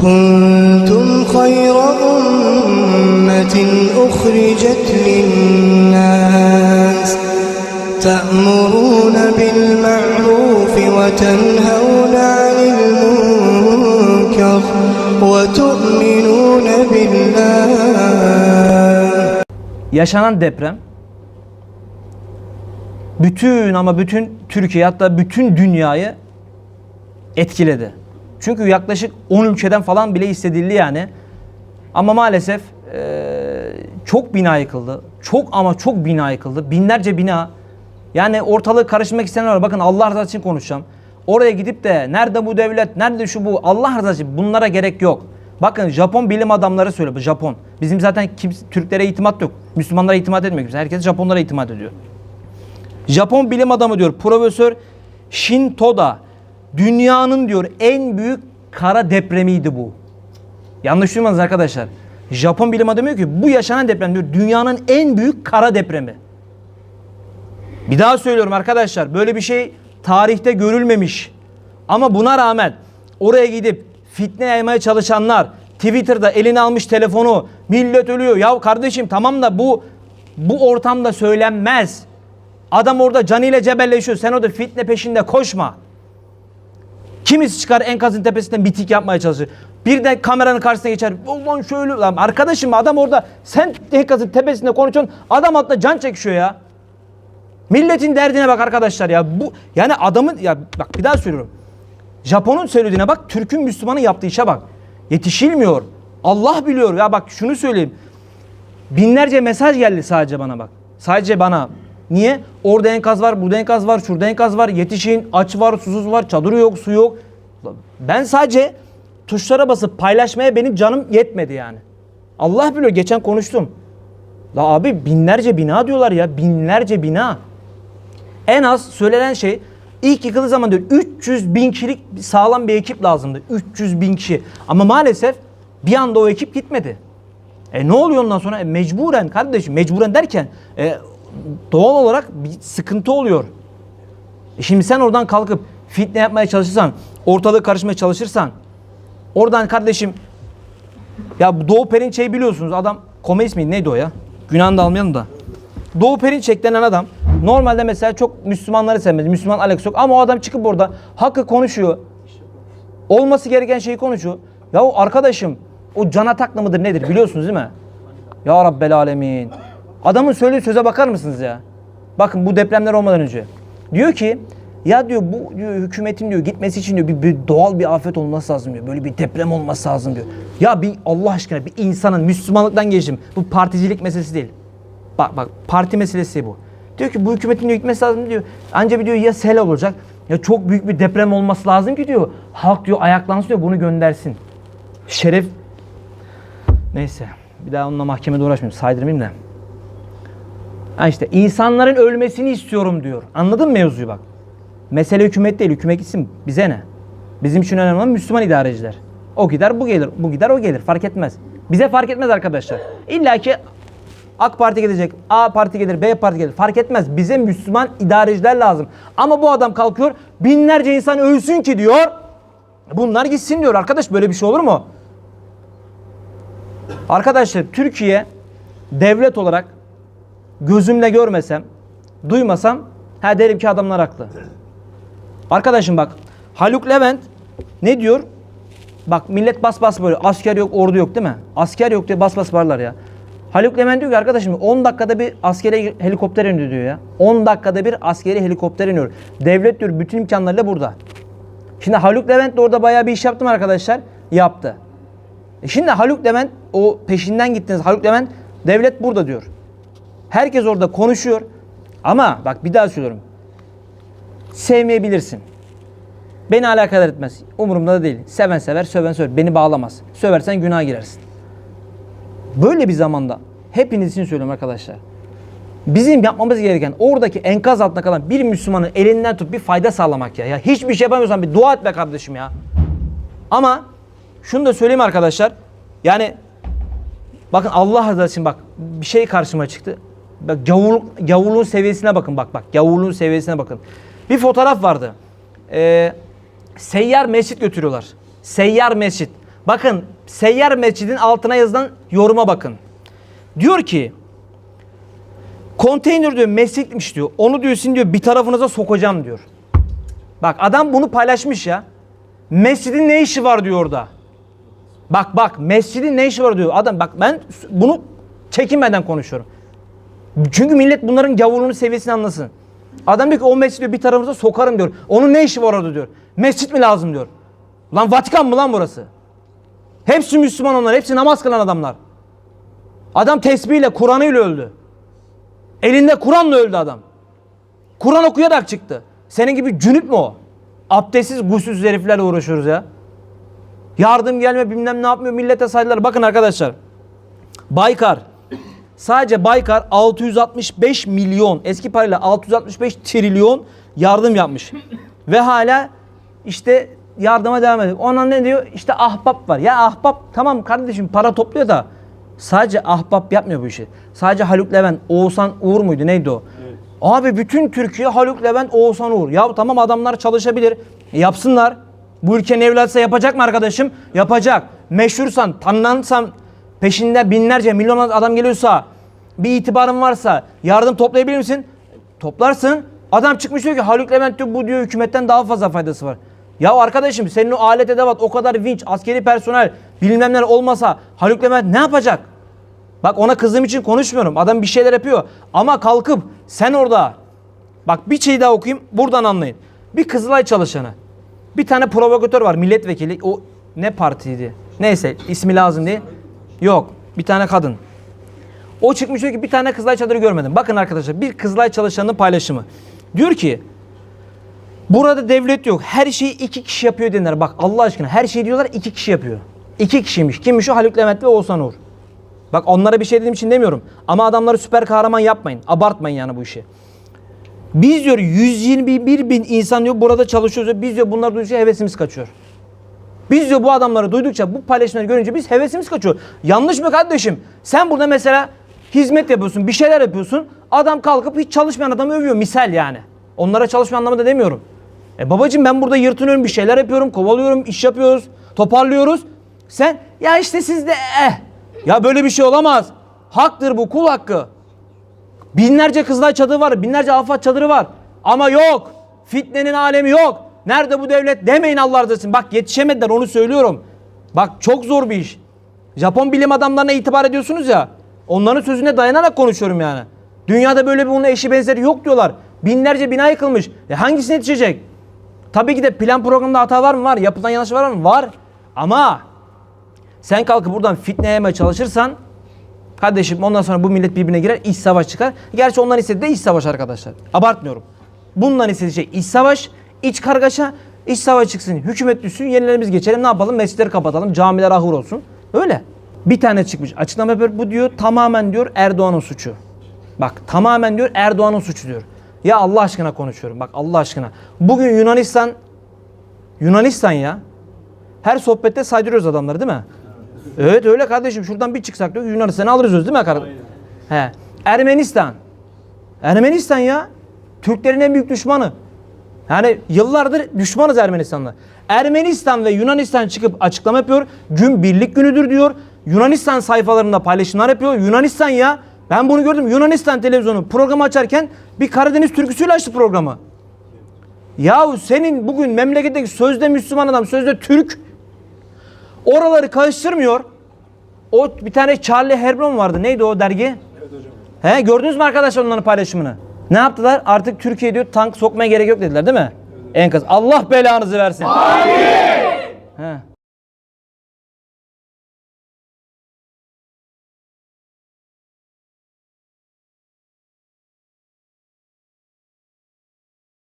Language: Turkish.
كنتم خير أمة أخرجت للناس تأمرون بالمعروف وتنهون عن المنكر وتؤمنون بالله Yaşanan deprem bütün ama bütün Türkiye hatta bütün dünyayı etkiledi. Çünkü yaklaşık 10 ülkeden falan bile hissedildi yani. Ama maalesef eee, çok bina yıkıldı. Çok ama çok bina yıkıldı. Binlerce bina. Yani ortalığı karıştırmak isteyenler var. Bakın Allah rızası için konuşacağım. Oraya gidip de nerede bu devlet, nerede şu bu Allah rızası için bunlara gerek yok. Bakın Japon bilim adamları söylüyor. Japon. Bizim zaten kimse, Türklere itimat yok. Müslümanlara itimat etmiyor kimse. Herkes Japonlara itimat ediyor. Japon bilim adamı diyor Profesör Shin Toda dünyanın diyor en büyük kara depremiydi bu. Yanlış duymadınız arkadaşlar. Japon bilim adamı diyor ki bu yaşanan deprem diyor dünyanın en büyük kara depremi. Bir daha söylüyorum arkadaşlar böyle bir şey tarihte görülmemiş. Ama buna rağmen oraya gidip fitne yaymaya çalışanlar Twitter'da eline almış telefonu millet ölüyor. Ya kardeşim tamam da bu bu ortamda söylenmez. Adam orada canıyla cebelleşiyor. Sen orada fitne peşinde koşma. Kimisi çıkar enkazın tepesinden bitik yapmaya çalışır. Bir de kameranın karşısına geçer. Ulan şöyle lan arkadaşım adam orada sen enkazın tepesinde konuşuyorsun. Adam altta can çekişiyor ya. Milletin derdine bak arkadaşlar ya. Bu yani adamın ya bak bir daha söylüyorum. Japon'un söylediğine bak, Türk'ün Müslümanın yaptığı işe bak. Yetişilmiyor. Allah biliyor. Ya bak şunu söyleyeyim. Binlerce mesaj geldi sadece bana bak. Sadece bana. Niye? Orada enkaz var, burada enkaz var, şurada enkaz var. Yetişin, aç var, susuz var, çadırı yok, su yok. Ben sadece tuşlara basıp paylaşmaya benim canım yetmedi yani. Allah biliyor geçen konuştum. La abi binlerce bina diyorlar ya. Binlerce bina. En az söylenen şey ilk yıkıldığı zaman diyor 300 bin kişilik sağlam bir ekip lazımdı. 300 bin kişi. Ama maalesef bir anda o ekip gitmedi. E ne oluyor ondan sonra? E mecburen kardeşim mecburen derken e, doğal olarak bir sıkıntı oluyor. E şimdi sen oradan kalkıp fitne yapmaya çalışırsan, ortalığı karışmaya çalışırsan oradan kardeşim ya Doğu Perinçek'i biliyorsunuz adam komedist miydi neydi o ya? Günahını da almayalım da. Doğu Perinçek denen adam normalde mesela çok Müslümanları sevmez. Müslüman Alex yok ama o adam çıkıp orada hakkı konuşuyor. Olması gereken şeyi konuşuyor. Ya o arkadaşım o can ataklı mıdır nedir biliyorsunuz değil mi? Ya Rabbel Alemin. Adamın söylediği söze bakar mısınız ya? Bakın bu depremler olmadan önce. Diyor ki ya diyor bu diyor, hükümetin diyor gitmesi için diyor bir, bir doğal bir afet olması lazım diyor. Böyle bir deprem olması lazım diyor. Ya bir Allah aşkına bir insanın Müslümanlıktan geçtim. Bu particilik meselesi değil. Bak bak parti meselesi bu. Diyor ki bu hükümetin diyor gitmesi lazım diyor. Anca bir diyor ya sel olacak ya çok büyük bir deprem olması lazım ki diyor. Halk diyor ayaklansın diyor bunu göndersin. Şeref neyse bir daha onunla mahkemede uğraşmayayım saydırmayayım da. Ha işte insanların ölmesini istiyorum diyor. Anladın mı mevzuyu bak. Mesele hükümet değil. Hükümet gitsin. Bize ne? Bizim için önemli olan Müslüman idareciler. O gider bu gelir. Bu gider o gelir. Fark etmez. Bize fark etmez arkadaşlar. İlla ki AK Parti gelecek, A Parti gelir, B Parti gelir. Fark etmez. Bize Müslüman idareciler lazım. Ama bu adam kalkıyor binlerce insan ölsün ki diyor. Bunlar gitsin diyor. Arkadaş böyle bir şey olur mu? Arkadaşlar Türkiye devlet olarak gözümle görmesem, duymasam ha derim ki adamlar haklı. Arkadaşım bak Haluk Levent ne diyor? Bak millet bas bas böyle asker yok ordu yok değil mi? Asker yok diye bas bas varlar ya. Haluk Levent diyor ki arkadaşım 10 dakikada bir askeri helikopter iniyor diyor ya. 10 dakikada bir askeri helikopter iniyor. Devlet diyor bütün imkanlarıyla burada. Şimdi Haluk Levent de orada bayağı bir iş yaptım arkadaşlar. Yaptı. E şimdi Haluk Levent o peşinden gittiniz. Haluk Levent devlet burada diyor. Herkes orada konuşuyor. Ama bak bir daha söylüyorum. Sevmeyebilirsin. Beni alakadar etmez. Umurumda da değil. Seven sever, söven söver. Beni bağlamaz. Söversen günaha girersin. Böyle bir zamanda hepiniz için söylüyorum arkadaşlar. Bizim yapmamız gereken oradaki enkaz altında kalan bir Müslümanın elinden tutup bir fayda sağlamak ya. ya hiçbir şey yapamıyorsan bir dua et be kardeşim ya. Ama şunu da söyleyeyim arkadaşlar. Yani bakın Allah razı için bak bir şey karşıma çıktı. Bak gavur, gavurluğun seviyesine bakın bak bak gavurluğun seviyesine bakın. Bir fotoğraf vardı. Ee, seyyar mescit götürüyorlar. Seyyar mescit. Bakın Seyyar Mescid'in altına yazılan yoruma bakın. Diyor ki konteyner diyor mescitmiş diyor. Onu diyor diyor bir tarafınıza sokacağım diyor. Bak adam bunu paylaşmış ya. Mescidin ne işi var diyor orada. Bak bak mescidin ne işi var diyor. Adam bak ben bunu çekinmeden konuşuyorum. Çünkü millet bunların gavurluğunu seviyesini anlasın. Adam diyor ki o mescidi bir tarafımıza sokarım diyor. Onun ne işi var orada diyor. Mescit mi lazım diyor. Lan Vatikan mı lan burası? Hepsi Müslüman onlar. Hepsi namaz kılan adamlar. Adam tesbihiyle, Kur'an'ıyla öldü. Elinde Kur'an'la öldü adam. Kur'an okuyarak çıktı. Senin gibi cünüp mü o? Abdestsiz, gusülsüz heriflerle uğraşıyoruz ya. Yardım gelme bilmem ne yapmıyor millete saydılar. Bakın arkadaşlar. Baykar. Sadece Baykar 665 milyon eski parayla 665 trilyon yardım yapmış. Ve hala işte yardıma devam ediyor. Ona ne diyor? İşte ahbap var. Ya ahbap tamam kardeşim para topluyor da sadece ahbap yapmıyor bu işi. Sadece Haluk Levent, Oğuzhan Uğur muydu neydi o? Abi bütün Türkiye Haluk Levent, Oğuzhan Uğur. Ya tamam adamlar çalışabilir. E, yapsınlar. Bu ülkenin evlatsa yapacak mı arkadaşım? Yapacak. Meşhursan, tanınansan, peşinde binlerce, milyon adam geliyorsa, bir itibarın varsa yardım toplayabilir misin? Toplarsın. Adam çıkmış diyor ki Haluk Levent diyor bu diyor hükümetten daha fazla faydası var. Ya arkadaşım senin o alet edevat, o kadar vinç, askeri personel, bilmem neler olmasa Haluk Levent ne yapacak? Bak ona kızdığım için konuşmuyorum. Adam bir şeyler yapıyor. Ama kalkıp sen orada bak bir şey daha okuyayım buradan anlayın. Bir Kızılay çalışanı. Bir tane provokatör var milletvekili. O ne partiydi? Neyse ismi lazım değil. Yok bir tane kadın. O çıkmış diyor ki bir tane Kızılay çadırı görmedim. Bakın arkadaşlar bir Kızılay çalışanının paylaşımı. Diyor ki burada devlet yok. Her şeyi iki kişi yapıyor denir. Bak Allah aşkına her şeyi diyorlar iki kişi yapıyor. İki kişiymiş. Kimmiş o? Haluk Levent ve Oğuzhan Uğur. Bak onlara bir şey dediğim için demiyorum. Ama adamları süper kahraman yapmayın. Abartmayın yani bu işi. Biz diyor 121 bin insan diyor burada çalışıyoruz. Biz diyor bunları duydukça hevesimiz kaçıyor. Biz diyor bu adamları duydukça bu paylaşımları görünce biz hevesimiz kaçıyor. Yanlış mı kardeşim? Sen burada mesela hizmet yapıyorsun, bir şeyler yapıyorsun. Adam kalkıp hiç çalışmayan adamı övüyor misal yani. Onlara çalışma anlamında demiyorum. E babacım ben burada yırtınıyorum, bir şeyler yapıyorum, kovalıyorum, iş yapıyoruz, toparlıyoruz. Sen ya işte siz de eh. Ya böyle bir şey olamaz. Haktır bu kul hakkı. Binlerce Kızılay çadırı var, binlerce Afat çadırı var. Ama yok. Fitnenin alemi yok. Nerede bu devlet demeyin Allah razı olsun. Bak yetişemediler onu söylüyorum. Bak çok zor bir iş. Japon bilim adamlarına itibar ediyorsunuz ya. Onların sözüne dayanarak konuşuyorum yani. Dünyada böyle bir bunun eşi benzeri yok diyorlar. Binlerce bina yıkılmış. E hangisine yetişecek? Tabii ki de plan programında hata var mı? Var. Yapılan yanlış var mı? Var. Ama sen kalkıp buradan fitne yemeye çalışırsan kardeşim ondan sonra bu millet birbirine girer iç savaş çıkar. Gerçi onların istediği de iç savaş arkadaşlar. Abartmıyorum. Bundan istediği şey iç savaş, iç kargaşa, iç savaş çıksın. Hükümet düşsün, yenilerimiz geçelim. Ne yapalım? Mescitleri kapatalım, camiler ahur olsun. Öyle. Bir tane çıkmış. Açıklama yapıyor. Bu diyor tamamen diyor Erdoğan'ın suçu. Bak tamamen diyor Erdoğan'ın suçu diyor. Ya Allah aşkına konuşuyorum. Bak Allah aşkına. Bugün Yunanistan Yunanistan ya. Her sohbette saydırıyoruz adamları değil mi? Evet öyle kardeşim. Şuradan bir çıksak diyor Yunanistan'ı alırız öz değil mi kardeşim? He. Ermenistan. Ermenistan ya. Türklerin en büyük düşmanı. Yani yıllardır düşmanız Ermenistan'la. Ermenistan ve Yunanistan çıkıp açıklama yapıyor. Gün birlik günüdür diyor. Yunanistan sayfalarında paylaşımlar yapıyor. Yunanistan ya. Ben bunu gördüm. Yunanistan televizyonu programı açarken bir Karadeniz türküsüyle açtı programı. Yahu senin bugün memleketteki sözde Müslüman adam, sözde Türk oraları karıştırmıyor. O bir tane Charlie Hebdo vardı. Neydi o dergi? He gördünüz mü arkadaşlar onların paylaşımını? Ne yaptılar? Artık Türkiye diyor tank sokmaya gerek yok dediler değil mi? Enkaz. Allah belanızı versin. Amin. He.